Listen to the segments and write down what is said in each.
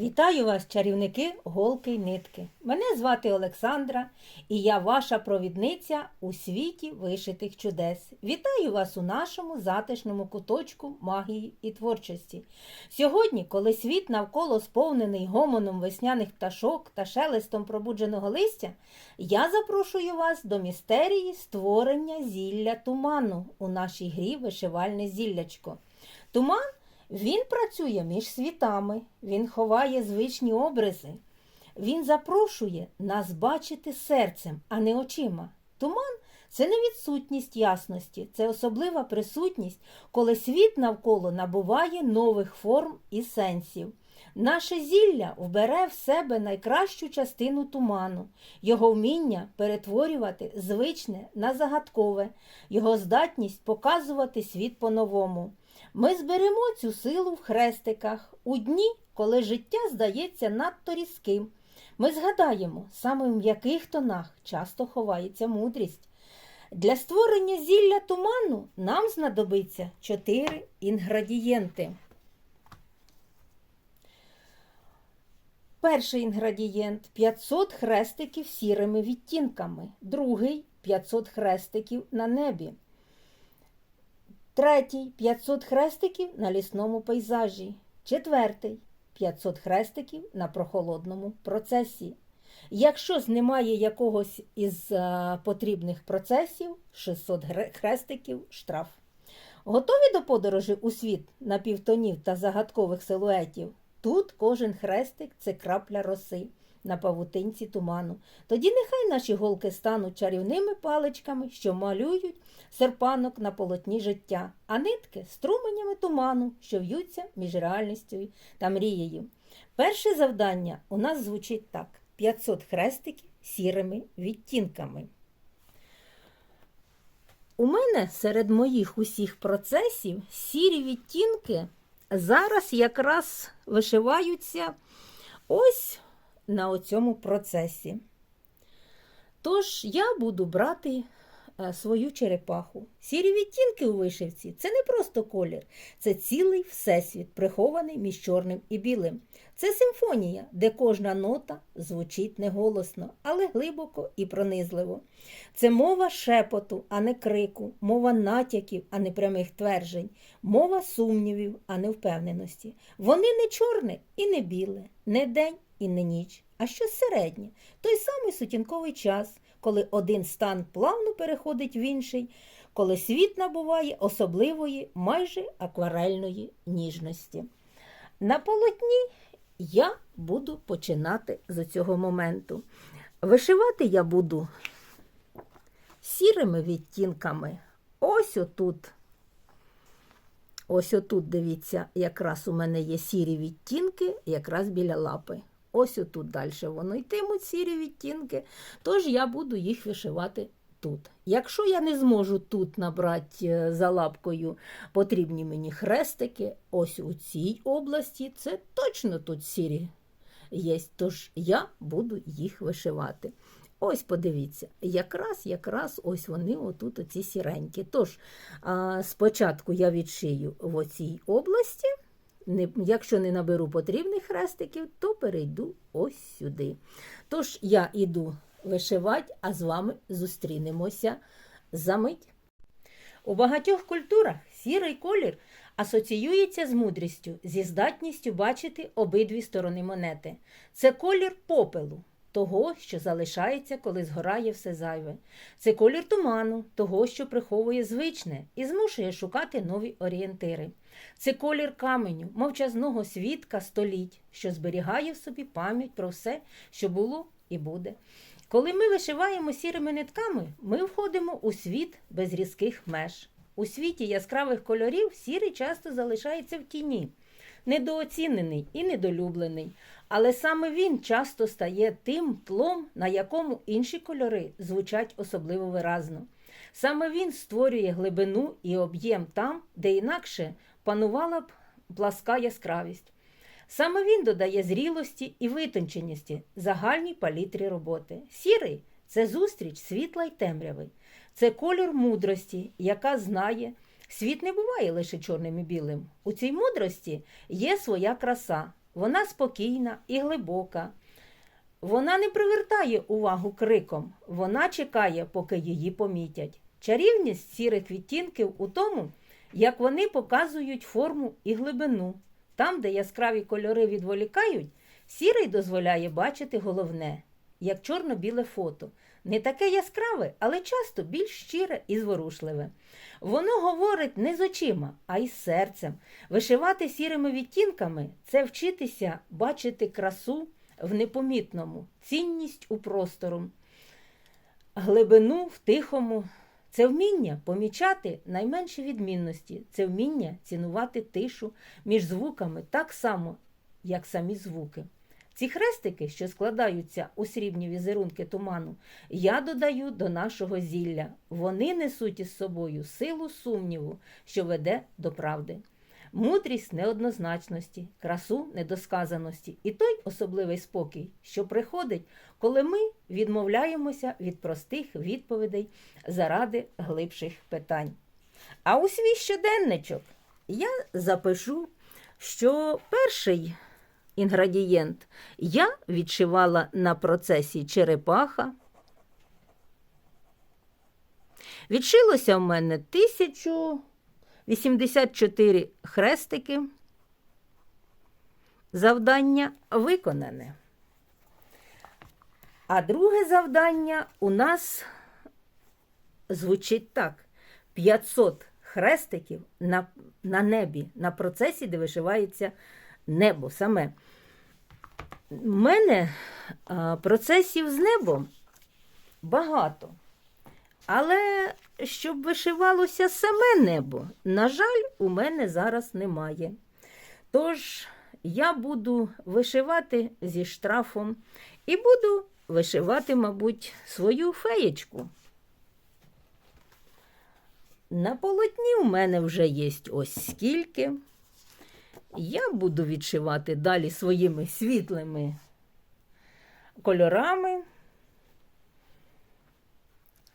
Вітаю вас, чарівники голки й нитки. Мене звати Олександра, і я ваша провідниця у світі вишитих чудес. Вітаю вас у нашому затишному куточку магії і творчості. Сьогодні, коли світ навколо сповнений гомоном весняних пташок та шелестом пробудженого листя, я запрошую вас до містерії створення зілля туману у нашій грі Вишивальне зіллячко. Туман він працює між світами, він ховає звичні образи. Він запрошує нас бачити серцем, а не очима. Туман це не відсутність ясності, це особлива присутність, коли світ навколо набуває нових форм і сенсів. Наше зілля вбере в себе найкращу частину туману, його вміння перетворювати звичне на загадкове, його здатність показувати світ по-новому. Ми зберемо цю силу в хрестиках у дні, коли життя здається надто різким. Ми згадаємо, саме в м'яких тонах часто ховається мудрість. Для створення зілля туману нам знадобиться чотири інгредієнти. Перший інгредієнт 500 хрестиків сірими відтінками, другий 500 хрестиків на небі. Третій 500 хрестиків на лісному пейзажі. Четвертий 500 хрестиків на прохолодному процесі. Якщо ж немає якогось із е, потрібних процесів, 600 хрестиків штраф. Готові до подорожі у світ напівтонів та загадкових силуетів? Тут кожен хрестик це крапля роси на павутинці туману. Тоді нехай наші голки стануть чарівними паличками, що малюють серпанок на полотні життя, а нитки струменями туману, що в'ються між реальністю та мрією. Перше завдання у нас звучить так: 500 хрестиків сірими відтінками. У мене серед моїх усіх процесів сірі відтінки зараз якраз вишиваються ось на оцьому процесі. Тож я буду брати свою черепаху. Сірі відтінки у вишивці це не просто колір, це цілий всесвіт, прихований між чорним і білим. Це симфонія, де кожна нота звучить не голосно, але глибоко і пронизливо. Це мова шепоту, а не крику, мова натяків, а не прямих тверджень, мова сумнівів, а не впевненості. Вони не чорне і не біле, не день і не ніч, а щось середнє, той самий сутінковий час, коли один стан плавно переходить в інший, коли світ набуває особливої, майже акварельної ніжності. На полотні я буду починати з цього моменту. Вишивати я буду сірими відтінками. Ось отут. Ось отут, дивіться, якраз у мене є сірі відтінки, якраз біля лапи. Ось отут далі воно йтимуть сірі відтінки, тож я буду їх вишивати тут. Якщо я не зможу тут набрати е, за лапкою потрібні мені хрестики, ось у цій області, це точно тут сірі є, тож я буду їх вишивати. Ось подивіться, якраз якраз ось вони отут оці сіренькі. Тож а, спочатку я відшию в оцій області. Не, якщо не наберу потрібних хрестиків, то перейду ось сюди. Тож я іду вишивати, а з вами зустрінемося за мить. У багатьох культурах сірий колір асоціюється з мудрістю, зі здатністю бачити обидві сторони монети. Це колір попелу, того, що залишається, коли згорає все зайве. Це колір туману, того, що приховує звичне і змушує шукати нові орієнтири. Це колір каменю, мовчазного свідка століть, що зберігає в собі пам'ять про все, що було і буде. Коли ми вишиваємо сірими нитками, ми входимо у світ без різких меж. У світі яскравих кольорів сірий часто залишається в тіні, недооцінений і недолюблений, але саме він часто стає тим тлом, на якому інші кольори звучать особливо виразно. Саме він створює глибину і об'єм там, де інакше панувала б пласка яскравість. Саме він додає зрілості і витонченості загальній палітрі роботи. Сірий це зустріч світла й темряви. Це колір мудрості, яка знає, світ не буває лише чорним і білим. У цій мудрості є своя краса, Вона спокійна і глибока. Вона не привертає увагу криком, вона чекає, поки її помітять. Чарівність сірих відтінків у тому, як вони показують форму і глибину. Там, де яскраві кольори відволікають, сірий дозволяє бачити головне, як чорно-біле фото. Не таке яскраве, але часто більш щире і зворушливе. Воно говорить не з очима, а й з серцем. Вишивати сірими відтінками це вчитися бачити красу в непомітному, цінність у простору, глибину в тихому. Це вміння помічати найменші відмінності, це вміння цінувати тишу між звуками так само, як самі звуки. Ці хрестики, що складаються у срібні візерунки туману, я додаю до нашого зілля. Вони несуть із собою силу сумніву, що веде до правди, мудрість неоднозначності, красу недосказаності і той особливий спокій, що приходить, коли ми відмовляємося від простих відповідей заради глибших питань. А у свій щоденничок я запишу, що перший інгредієнт я відшивала на процесі черепаха. Відшилося в мене 1084 хрестики. Завдання виконане. А друге завдання у нас звучить так: 500 хрестиків на, на небі, на процесі, де вишивається небо саме. У мене а, процесів з небом багато. Але щоб вишивалося саме небо, на жаль, у мене зараз немає. Тож я буду вишивати зі штрафом і буду вишивати, мабуть, свою феєчку. На полотні у мене вже є ось скільки. Я буду відшивати далі своїми світлими кольорами.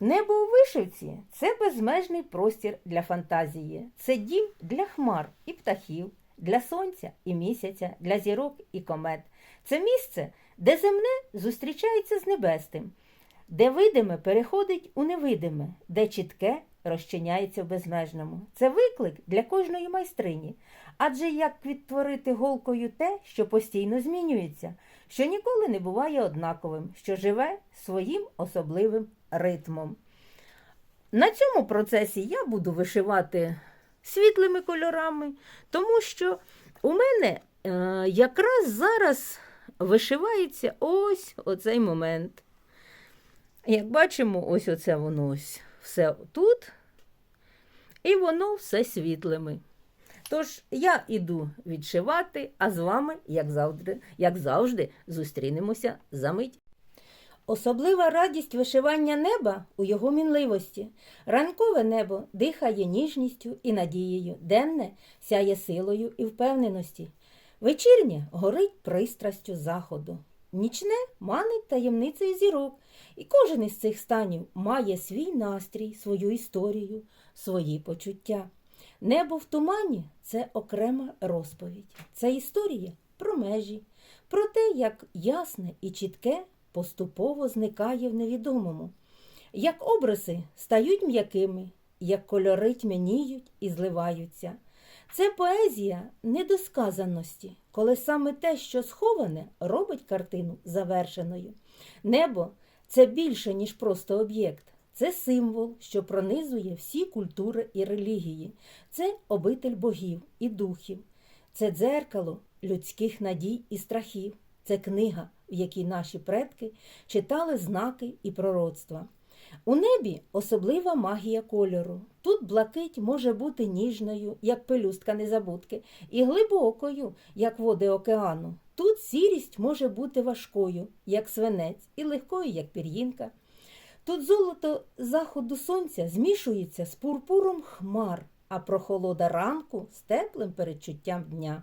Небо у вишивці це безмежний простір для фантазії. Це дім для хмар і птахів, для сонця і місяця, для зірок і комет. Це місце, де земне зустрічається з небесним, де видиме переходить у невидиме, де чітке розчиняється в безмежному. Це виклик для кожної майстрині. Адже як відтворити голкою те, що постійно змінюється, що ніколи не буває однаковим, що живе своїм особливим ритмом. На цьому процесі я буду вишивати світлими кольорами, тому що у мене е, якраз зараз вишивається ось оцей момент. Як бачимо, ось оце воно ось все тут, і воно все світлими. Тож я іду відшивати, а з вами, як завжди, як завжди, зустрінемося за мить. Особлива радість вишивання неба у його мінливості. Ранкове небо дихає ніжністю і надією, денне сяє силою і впевненості. Вечірнє горить пристрастю заходу. Нічне манить таємницею зірок, і кожен із цих станів має свій настрій, свою історію, свої почуття. Небо в тумані це окрема розповідь. Це історія про межі, про те, як ясне і чітке поступово зникає в невідомому, як образи стають м'якими, як кольори тьмяніють і зливаються. Це поезія недосказаності, коли саме те, що сховане, робить картину завершеною. Небо це більше, ніж просто об'єкт. Це символ, що пронизує всі культури і релігії, це обитель богів і духів, це дзеркало людських надій і страхів, це книга, в якій наші предки читали знаки і пророцтва. У небі особлива магія кольору. Тут блакить може бути ніжною, як пелюстка незабудки, і глибокою, як води океану. Тут сірість може бути важкою, як свинець, і легкою, як пір'їнка. Тут золото заходу сонця змішується з пурпуром хмар, а прохолода ранку з теплим передчуттям дня.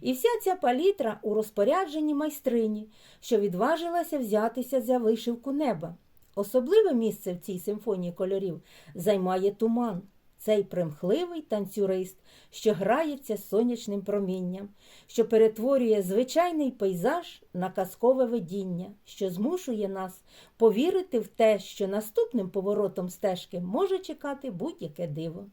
І вся ця палітра у розпорядженні майстрині, що відважилася взятися за вишивку неба. Особливе місце в цій симфонії кольорів займає туман. цей примхливий танцюрист, що грається сонячним промінням, що перетворює звичайний пейзаж на казкове видіння, що змушує нас повірити в те, що наступним поворотом стежки може чекати будь-яке диво.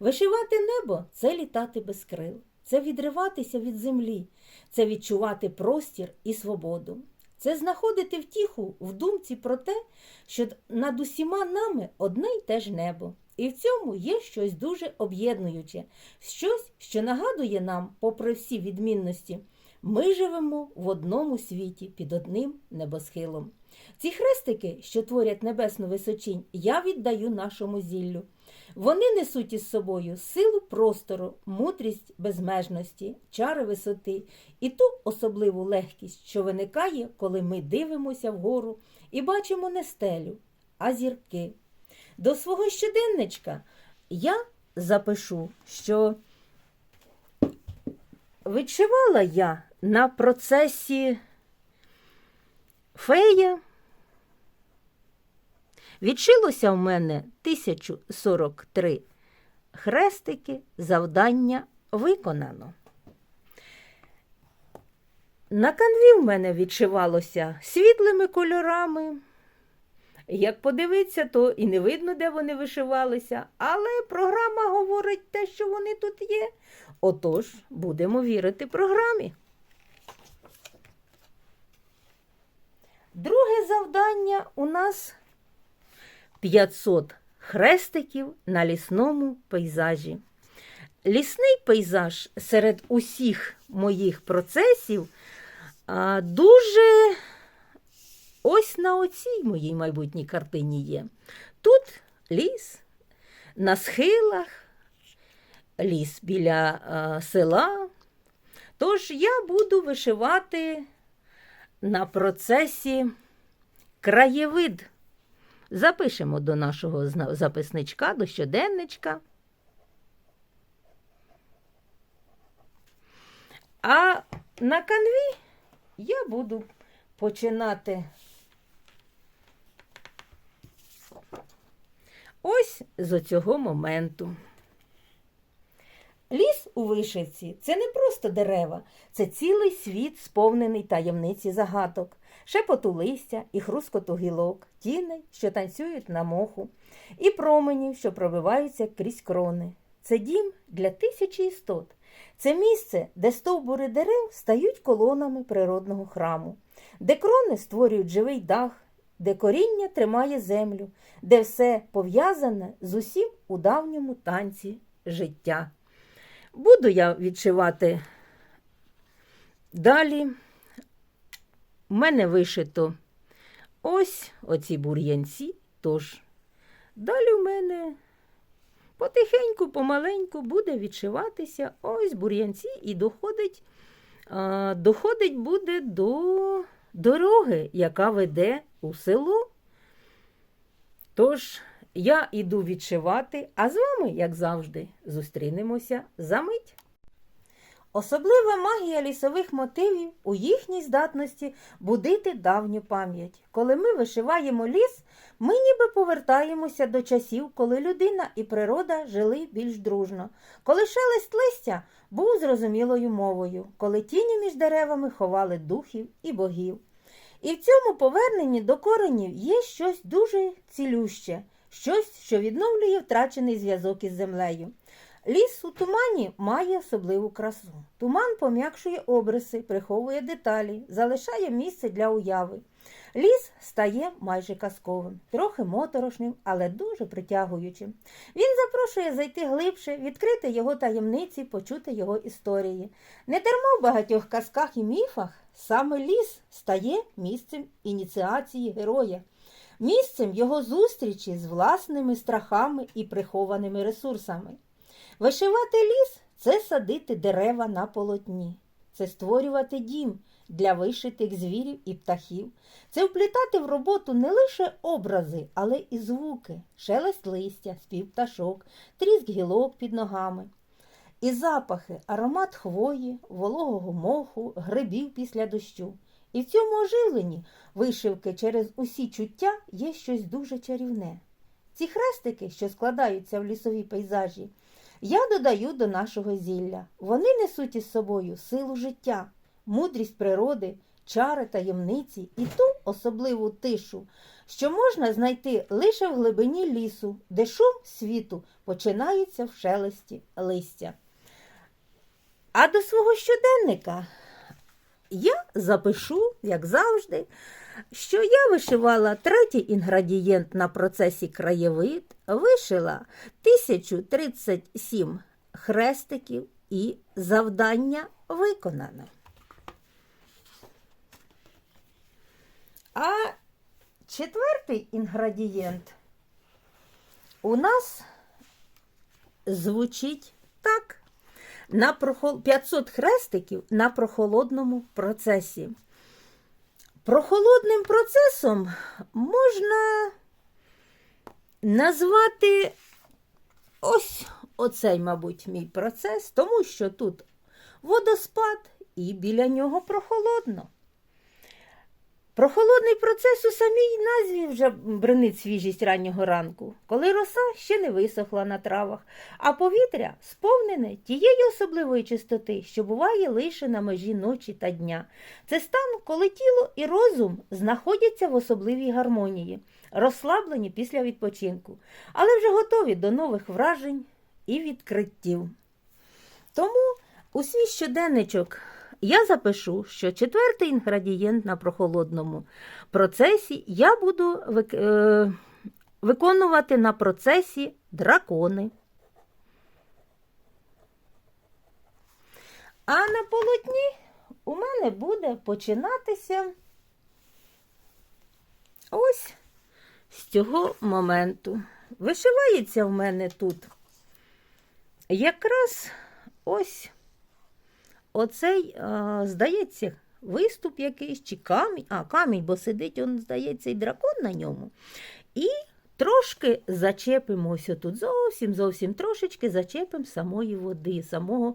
Вишивати небо це літати без крил, це відриватися від землі, це відчувати простір і свободу. Це знаходити втіху в думці про те, що над усіма нами одне й те ж небо. І в цьому є щось дуже об'єднуюче, щось, що нагадує нам, попри всі відмінності, ми живемо в одному світі під одним небосхилом. Ці хрестики, що творять небесну височинь, я віддаю нашому зіллю. Вони несуть із собою силу простору, мудрість безмежності, чари висоти і ту особливу легкість, що виникає, коли ми дивимося вгору і бачимо не стелю, а зірки. До свого щоденничка я запишу, що відшивала я на процесі фея. Відшилося в мене 1043 хрестики, завдання виконано. На канві в мене відшивалося світлими кольорами. Як подивитися, то і не видно, де вони вишивалися, але програма говорить те, що вони тут є. Отож, будемо вірити програмі. Друге завдання у нас 500 хрестиків на лісному пейзажі. Лісний пейзаж серед усіх моїх процесів дуже ось на оцій моїй майбутній картині є. Тут ліс на схилах, ліс біля села. Тож я буду вишивати на процесі краєвид. Запишемо до нашого записничка, до щоденничка. А на канві я буду починати ось з оцього моменту. Ліс у вишивці це не просто дерева, це цілий світ, сповнений таємниці загадок, шепоту листя і хрускоту гілок, тіней, що танцюють на моху, і променів, що пробиваються крізь крони. Це дім для тисячі істот. Це місце, де стовбури дерев стають колонами природного храму, де крони створюють живий дах, де коріння тримає землю, де все пов'язане з усім у давньому танці життя. Буду я відшивати далі. У мене вишито ось оці бур'янці. Тож далі в мене потихеньку, помаленьку буде відшиватися ось бур'янці і доходить, а, доходить буде до дороги, яка веде у село. Тож я іду відшивати, а з вами, як завжди, зустрінемося за мить. Особлива магія лісових мотивів у їхній здатності будити давню пам'ять. Коли ми вишиваємо ліс, ми ніби повертаємося до часів, коли людина і природа жили більш дружно, коли шелест листя був зрозумілою мовою, коли тіні між деревами ховали духів і богів. І в цьому поверненні до коренів є щось дуже цілюще, щось, що відновлює втрачений зв'язок із землею. Ліс у тумані має особливу красу. Туман пом'якшує обриси, приховує деталі, залишає місце для уяви. Ліс стає майже казковим, трохи моторошним, але дуже притягуючим. Він запрошує зайти глибше, відкрити його таємниці, почути його історії. Не дарма в багатьох казках і міфах саме ліс стає місцем ініціації героя, місцем його зустрічі з власними страхами і прихованими ресурсами. Вишивати ліс це садити дерева на полотні, це створювати дім для вишитих звірів і птахів, це вплітати в роботу не лише образи, але і звуки, шелест листя, спів пташок, тріск гілок під ногами. І запахи, аромат хвої, вологого моху, грибів після дощу. І в цьому оживленні вишивки через усі чуття є щось дуже чарівне. Ці хрестики, що складаються в лісові пейзажі, я додаю до нашого зілля. Вони несуть із собою силу життя, мудрість природи, чари таємниці і ту особливу тишу, що можна знайти лише в глибині лісу, де шум світу починається в шелесті листя. А до свого щоденника я запишу, як завжди, що я вишивала третій інгредієнт на процесі краєвид, вишила 1037 хрестиків і завдання виконано. А четвертий інгредієнт у нас звучить так. На прохол... 500 хрестиків на прохолодному процесі. Прохолодним процесом можна назвати ось оцей, мабуть, мій процес, тому що тут водоспад і біля нього прохолодно. Прохолодний процес у самій назві вже бренить свіжість раннього ранку, коли роса ще не висохла на травах, а повітря сповнене тієї особливої чистоти, що буває лише на межі ночі та дня. Це стан, коли тіло і розум знаходяться в особливій гармонії, розслаблені після відпочинку, але вже готові до нових вражень і відкриттів. Тому у свій щоденничок я запишу, що четвертий інгредієнт на прохолодному процесі я буду е, виконувати на процесі дракони. А на полотні у мене буде починатися ось з цього моменту. Вишивається в мене тут якраз ось оцей, здається, виступ якийсь, чи камінь, а камінь, бо сидить, он, здається, і дракон на ньому. І трошки зачепимо ось тут зовсім, зовсім трошечки зачепимо самої води, самого,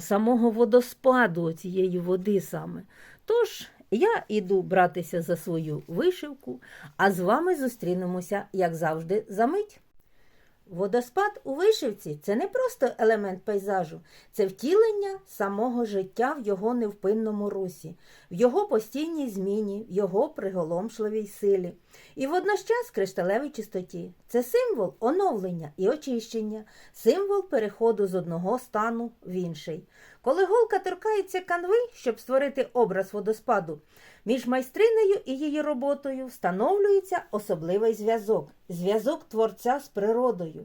самого водоспаду цієї води саме. Тож, я іду братися за свою вишивку, а з вами зустрінемося, як завжди, за мить. Водоспад у вишивці це не просто елемент пейзажу, це втілення самого життя в його невпинному русі, в його постійній зміні, в його приголомшливій силі. І водночас кришталевій чистоті. Це символ оновлення і очищення, символ переходу з одного стану в інший. Коли голка торкається канви, щоб створити образ водоспаду, між майстринею і її роботою встановлюється особливий зв'язок зв'язок творця з природою.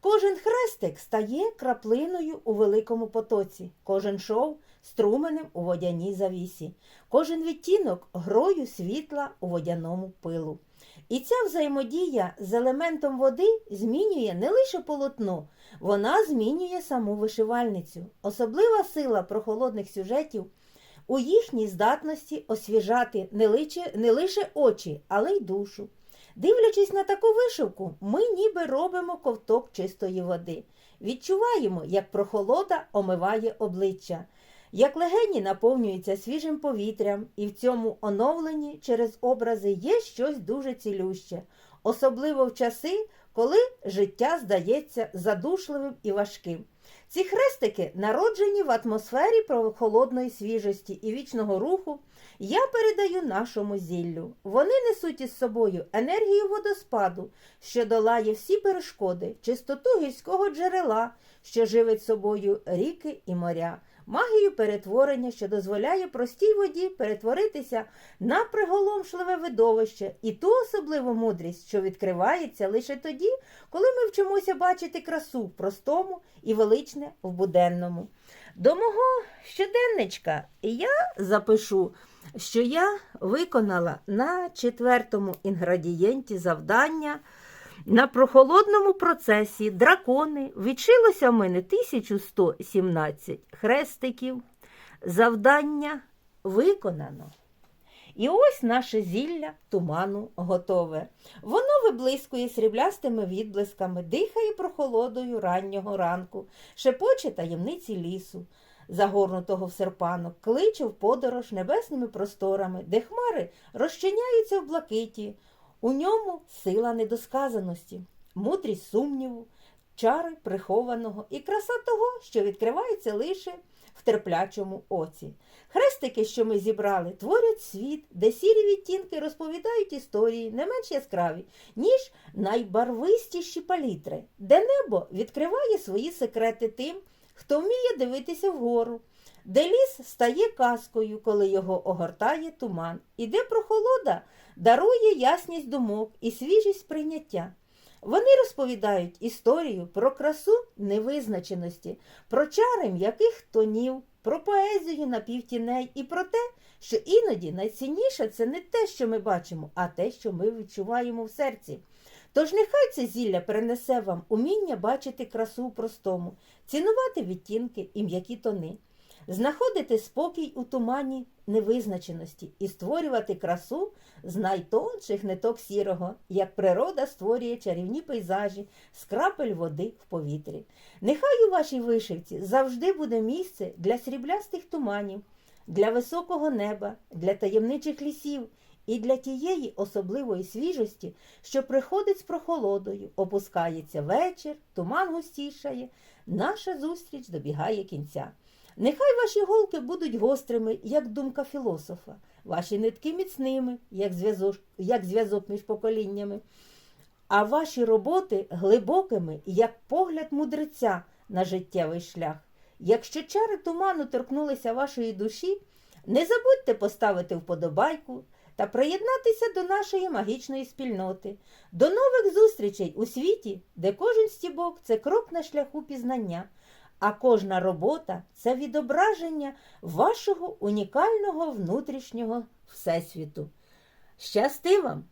Кожен хрестик стає краплиною у великому потоці, кожен шов струменем у водяній завісі, кожен відтінок грою світла у водяному пилу. І ця взаємодія з елементом води змінює не лише полотно, вона змінює саму вишивальницю. Особлива сила прохолодних сюжетів у їхній здатності освіжати не лише, очі, але й душу. Дивлячись на таку вишивку, ми ніби робимо ковток чистої води. Відчуваємо, як прохолода омиває обличчя, як легені наповнюються свіжим повітрям, і в цьому оновленні через образи є щось дуже цілюще, особливо в часи, коли життя здається задушливим і важким. Ці хрестики народжені в атмосфері прохолодної свіжості і вічного руху. Я передаю нашому зіллю. Вони несуть із собою енергію водоспаду, що долає всі перешкоди, чистоту гірського джерела, що живить собою ріки і моря, магію перетворення, що дозволяє простій воді перетворитися на приголомшливе видовище, і ту особливу мудрість, що відкривається лише тоді, коли ми вчимося бачити красу в простому і величне в буденному. До мого щоденничка я запишу, що я виконала на четвертому інгредієнті завдання. На прохолодному процесі дракони відшилося в мене 1117 хрестиків. Завдання виконано. І ось наше зілля туману готове. Воно виблискує сріблястими відблисками, дихає прохолодою раннього ранку, шепоче таємниці лісу, загорнутого в серпанок, кличе в подорож небесними просторами, де хмари розчиняються в блакиті. У ньому сила недосказаності. мудрість сумніву, чари прихованого і краса того, що відкривається лише в терплячому оці. Хрестики, що ми зібрали, творять світ, де сірі відтінки розповідають історії не менш яскраві, ніж найбарвистіші палітри, де небо відкриває свої секрети тим, хто вміє дивитися вгору, де ліс стає казкою, коли його огортає туман, і де прохолода дарує ясність думок і свіжість сприйняття. Вони розповідають історію про красу невизначеності, про чари м'яких тонів, про поезію напівтіней і про те, що іноді найцінніше це не те, що ми бачимо, а те, що ми відчуваємо в серці. Тож нехай це зілля перенесе вам уміння бачити красу у простому, цінувати відтінки і м'які тони, знаходити спокій у тумані невизначеності і створювати красу з найтонших ниток сірого, як природа створює чарівні пейзажі з крапель води в повітрі. Нехай у вашій вишивці завжди буде місце для сріблястих туманів, для високого неба, для таємничих лісів і для тієї особливої свіжості, що приходить з прохолодою, опускається вечір, туман густішає, наша зустріч добігає кінця. Нехай ваші голки будуть гострими, як думка філософа, ваші нитки міцними, як зв'язок, як зв'язок між поколіннями, а ваші роботи глибокими, як погляд мудреця на життєвий шлях. Якщо чари туману торкнулися вашої душі, не забудьте поставити вподобайку та приєднатися до нашої магічної спільноти. До нових зустрічей у світі, де кожен стібок це крок на шляху пізнання, а кожна робота це відображення вашого унікального внутрішнього всесвіту. Щасти вам!